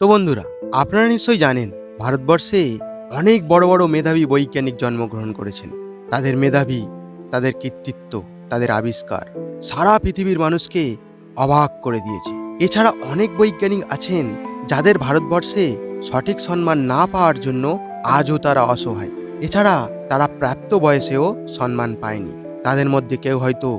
তো বন্ধুরা, আপনারা নিশ্চয়ই জানেন, ভারতবর্ষে অনেক বড় বড় মেধাবী বৈজ্ঞানিক জন্মগ্রহণ করেছেন। তাদের মেধাবী, তাদের কৃতিত্ব, তাদের আবিষ্কার সারা পৃথিবীর মানুষকে অবাক করে দিয়েছে। এছাড়া অনেক বৈজ্ঞানিক আছেন যাদের ভারতবর্ষে সঠিক সম্মান না পাওয়ার জন্য আজও তারা অসহায়। এছাড়া তারা প্রাপ্ত বয়সেও সম্মান পায়নি। তাদের মধ্যে কেউ হয়তো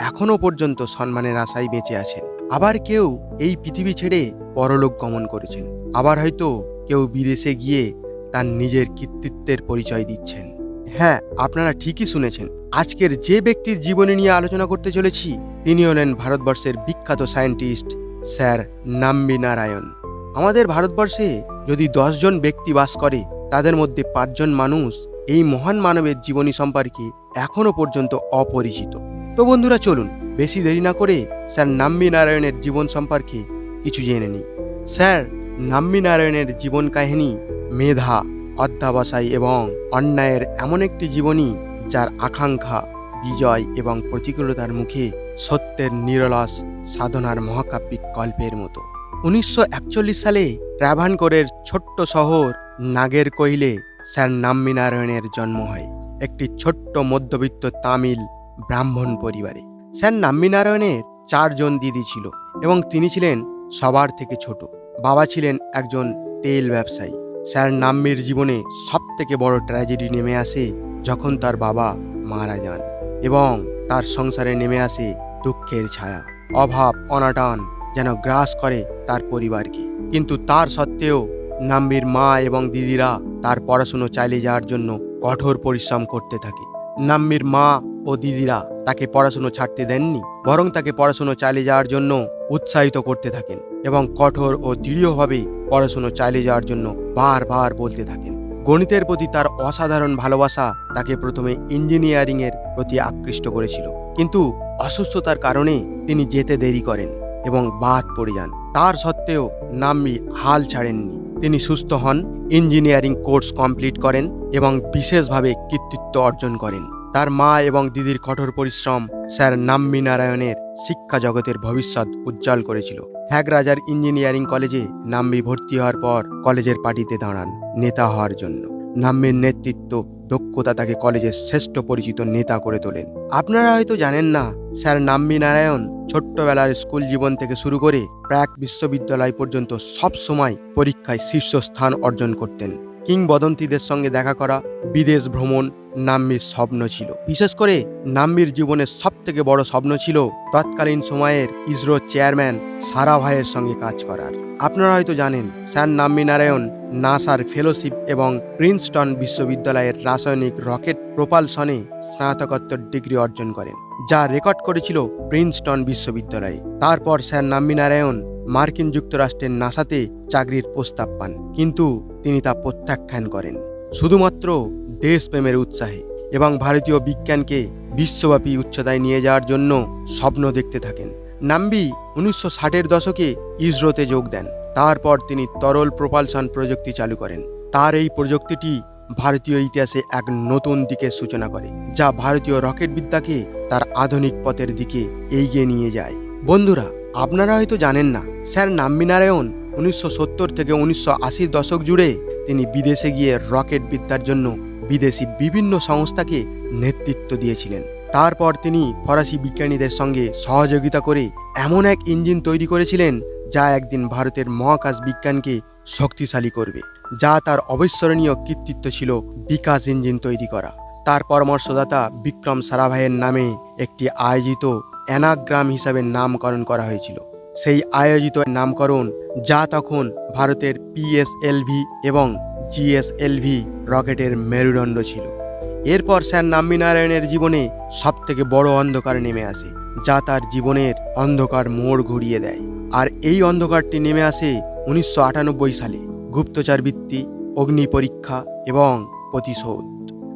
এখনও পর্যন্ত সম্মানের আশায় বেঁচে আছেন। আবার কেউ এই পৃথিবী ছেড়ে পরলোক গমন করেছেন। আবার হয়তো কেউ বিদেশে গিয়ে তার নিজের কৃতিত্বের পরিচয় দিচ্ছেন। হ্যাঁ আপনারা ঠিকই শুনেছেন। আজকের যে ব্যক্তির জীবনী নিয়ে আলোচনা করতে চলেছি, তিনি হলেন ভারতবর্ষের বিখ্যাত সায়েন্টিস্ট স্যার নাম্বি নারায়ণ। আমাদের ভারতবর্ষে যদি দশজন ব্যক্তি বাস করে, তাদের মধ্যে পাঁচজন মানুষ এই মহান মানবের জীবনী সম্পর্কে এখনও পর্যন্ত অপরিচিত। তো বন্ধুরা, চলুন, বেশি দেরি না করে স্যার নাম্বি নারায়ণের জীবন সম্পর্কে কিছু জেনে নিই স্যার নাম্বি নারায়ণের জীবন কাহিনী, মেধা, অধ্যাবসায় এবং অন্যায়ের এমন একটি জীবনী যার আকাঙ্ক্ষা, বিজয় এবং প্রতিকূলতার মুখে সত্যের নিরলস সাধনার মহাকাব্যিক গল্পের মতো। উনিশশো একচল্লিশ সালে ট্রাভানকোরের ছোট্ট শহর নাগের কৈলে স্যার নাম্বি নারায়ণের জন্ম হয়, একটি ছোট্ট মধ্যবিত্ত তামিল ব্রাহ্মণ পরিবারে। স্যার নাম্বিনারায়ণের চারজন দিদি ছিল এবং তিনি ছিলেন সবার থেকে ছোট। বাবা ছিলেন একজন তেল ব্যবসায়ী। স্যার নাম্বির জীবনে সব থেকে বড় ট্র্যাজেডি নেমে আসে যখন তার বাবা মারা যান এবং তার সংসারে নেমে আসে দুঃখের ছায়া। অভাব, অনাটন যেন গ্রাস করে তার পরিবারকে। কিন্তু তার সত্ত্বেও নাম্বির মা এবং দিদিরা তার পড়াশুনো চালিয়ে যাওয়ার জন্য কঠোর পরিশ্রম করতে থাকে। নাম্বির মা ও দিদিরা তাকে পড়াশুনো ছাড়তে দেননি, বরং তাকে পড়াশুনো চালিয়ে যাওয়ার জন্য উৎসাহিত করতে থাকেন এবং কঠোর ও দৃঢ়ভাবে পড়াশুনো চালিয়ে যাওয়ার জন্য বারবার বলতে থাকেন। গণিতের প্রতি তার অসাধারণ ভালোবাসা তাকে প্রথমে ইঞ্জিনিয়ারিংয়ের প্রতি আকৃষ্ট করেছিল। কিন্তু অসুস্থতার কারণে তিনি যেতে দেরি করেন এবং বাদ পড়ে যান। তার সত্ত্বেও নাম্বি হাল ছাড়েননি। তিনি সুস্থ হন, ইঞ্জিনিয়ারিং কোর্স কমপ্লিট করেন এবং বিশেষভাবে কৃতিত্ব অর্জন করেন। তার মা এবং দিদির কঠোর পরিশ্রম স্যার নাম্বি নারায়ণের শিক্ষা জগতের ভবিষ্যৎ উজ্জ্বল করেছিল। ঠ্যাগ রাজার ইঞ্জিনিয়ারিং কলেজে নাম্বি ভর্তি হওয়ার পর কলেজের পার্টিতে দাঁড়ান নেতা হওয়ার জন্য। নাম্বির নেতৃত্ব দক্ষতা তাকে কলেজের শ্রেষ্ঠ পরিচিত নেতা করে তোলেন। আপনারা হয়তো জানেন না, স্যার নাম্বি নারায়ণ ছোট্টবেলার স্কুল জীবন থেকে শুরু করে প্রাক বিশ্ববিদ্যালয় পর্যন্ত সব সময় পরীক্ষায় শীর্ষস্থান অর্জন করতেন। কিংবদন্তিদের সঙ্গে দেখা করা বিদেশ ভ্রমণ নাম্বির স্বপ্ন ছিল। বিশেষ করে নাম্বির জীবনের সব থেকে বড় স্বপ্ন ছিল তৎকালীন সময়ের ইসরো চেয়ারম্যান সারাভাইয়ের সঙ্গে কাজ করার। আপনারা হয়তো জানেন, স্যার নাম্বি নারায়ণ নাসার ফেলোশিপ এবং প্রিন্সটন বিশ্ববিদ্যালয়ের রাসায়নিক রকেট প্রোপালসনে স্নাতকোত্তর ডিগ্রি অর্জন করেন, যা রেকর্ড করেছিল প্রিন্সটন বিশ্ববিদ্যালয়ে। তারপর স্যার নাম্বি নারায়ণ মার্কিন যুক্তরাষ্ট্রের নাসাতে চাকরির প্রস্তাব পান, কিন্তু তিনি তা প্রত্যাখ্যান করেন। শুধুমাত্র দেশপ্রেমের উৎসাহে এবং ভারতীয় বিজ্ঞানকে বিশ্বব্যাপী উচ্চতায় নিয়ে যাওয়ার জন্য স্বপ্ন দেখতে থাকেন। নাম্বি উনিশশো ষাটের দশকে ইসরোতে যোগ দেন। তারপর তিনি তরল প্রপালশন প্রযুক্তি চালু করেন। তার এই প্রযুক্তিটি ভারতীয় ইতিহাসে এক নতুন দিকের সূচনা করে, যা ভারতীয় রকেট বিদ্যাকে তার আধুনিক পথের দিকে এগিয়ে নিয়ে যায়। বন্ধুরা, আপনারা হয়তো জানেন না, স্যার নাম্বি নারায়ণ উনিশশো সত্তর থেকে উনিশশো দশক জুড়ে তিনি বিদেশে গিয়ে রকেট বিদ্যার জন্য বিদেশি বিভিন্ন সংস্থাকে নেতৃত্ব দিয়েছিলেন। তারপর তিনি ফরাসি বিজ্ঞানীদের সঙ্গে সহযোগিতা করে এমন এক ইঞ্জিন তৈরি করেছিলেন যা একদিন ভারতের মহাকাশ বিজ্ঞানকে শক্তিশালী করবে, যা তার অবিস্মরণীয় কৃতিত্ব ছিল বিকাশ ইঞ্জিন তৈরি করা। তার পরামর্শদাতা বিক্রম সারাভাইয়ের নামে একটি আয়োজিত অ্যানাগ্রাম হিসাবে নামকরণ করা হয়েছিল। সেই আয়োজিত নামকরণ যা তখন ভারতের পিএসএলভি এবং জিএসএলভি রকেটের মেরুদণ্ড ছিল। এরপর স্যার নাম্বিনারায়ণের জীবনে সবথেকে বড় অন্ধকার নেমে আসে, যা তার জীবনের অন্ধকার মোড় ঘুরিয়ে দেয়। আর এই অন্ধকারটি নেমে আসে উনিশশো আটানব্বই সালে। গুপ্তচর বৃত্তি, অগ্নি পরীক্ষা এবং প্রতিশোধ।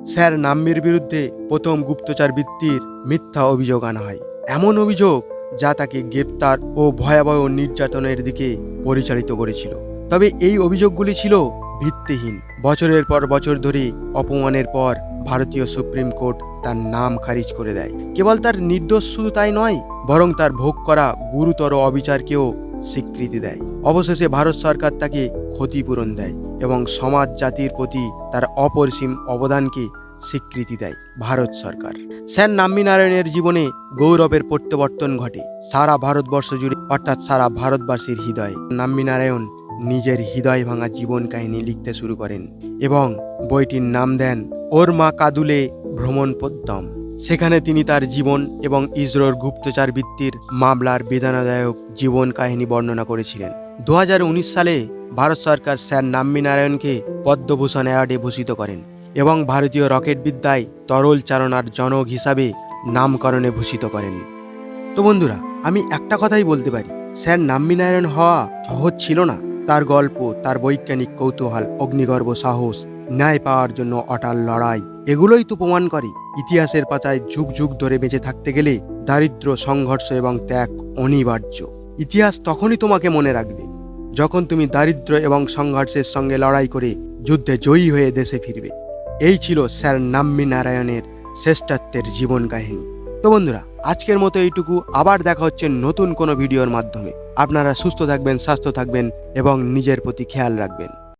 স্যার নাম্বির বিরুদ্ধে প্রথম গুপ্তচর বৃত্তির মিথ্যা অভিযোগ আনা হয়। এমন অভিযোগ যা তাকে গ্রেপ্তার ও ভয়াবহ নির্যাতনের দিকে পরিচালিত করেছিল। তবে এই অভিযোগগুলি ছিল ভিত্তিহীন। বছরের পর বছর ধরে অপমানের পর ভারতীয় সুপ্রিম কোর্ট তার নাম খারিজ করে দেয়। কেবল তার নির্দোষ শুধু তাই নয়, বরং তার ভোগ করা গুরুতর অবিচারকেও স্বীকৃতি দেয়। অবশেষে ভারত সরকার তাকে ক্ষতিপূরণ দেয় এবং সমাজ জাতির প্রতি তার অপরিসীম অবদানকে স্বীকৃতি দেয় ভারত সরকার। সেন নাম্বিনারায়ণের জীবনে গৌরবের প্রত্যাবর্তন ঘটে। সারা ভারতবর্ষ জুড়ে, অর্থাৎ সারা ভারতবাসীর হৃদয়। নাম্বিনারায়ণ নিজের হৃদয় ভাঙা জীবন কাহিনী লিখতে শুরু করেন এবং বইটির নাম দেন ওর মা কাদুলে ভ্রমণ পদ্যম সেখানে তিনি তার জীবন এবং ইসরোর গুপ্তচার বৃত্তির মামলার বেদনাদায়ক জীবন কাহিনী বর্ণনা করেছিলেন। দু হাজার উনিশ সালে ভারত সরকার স্যার নাম্বিনারায়ণকে পদ্মভূষণ অ্যাওয়ার্ডে ভূষিত করেন। এবং ভারতীয় রকেট বিদ্যায় তরল চালনার জনক হিসাবে নামকরণে ভূষিত করেন। তো বন্ধুরা, আমি একটা কথাই বলতে পারি। স্যার নাম্বিনারায়ণ হওয়া সহজ ছিল না। তার গল্প, তার বৈজ্ঞানিক কৌতূহল, অগ্নিগর্ভ সাহস, ন্যায় পাওয়ার জন্য অটাল লড়াই, এগুলোই তো প্রমাণ করে। ইতিহাসের পাতায় যুগ যুগ ধরে বেঁচে থাকতে গেলে দারিদ্র সংঘর্ষ এবং ত্যাগ অনিবার্য। ইতিহাস তখনই তোমাকে মনে রাখবে, যখন তুমি দারিদ্র এবং সংঘর্ষের সঙ্গে লড়াই করে যুদ্ধে জয়ী হয়ে দেশে ফিরবে। এই ছিল স্যার নাম্মি নারায়ণের শ্রেষ্ঠাত্বের জীবন কাহিনী। তো বন্ধুরা, আজকের মতো এইটুকু। আবার দেখা হচ্ছে নতুন কোনো ভিডিওর মাধ্যমে। আপনারা সুস্থ থাকবেন, স্বাস্থ্য থাকবেন এবং নিজের প্রতি খেয়াল রাখবেন।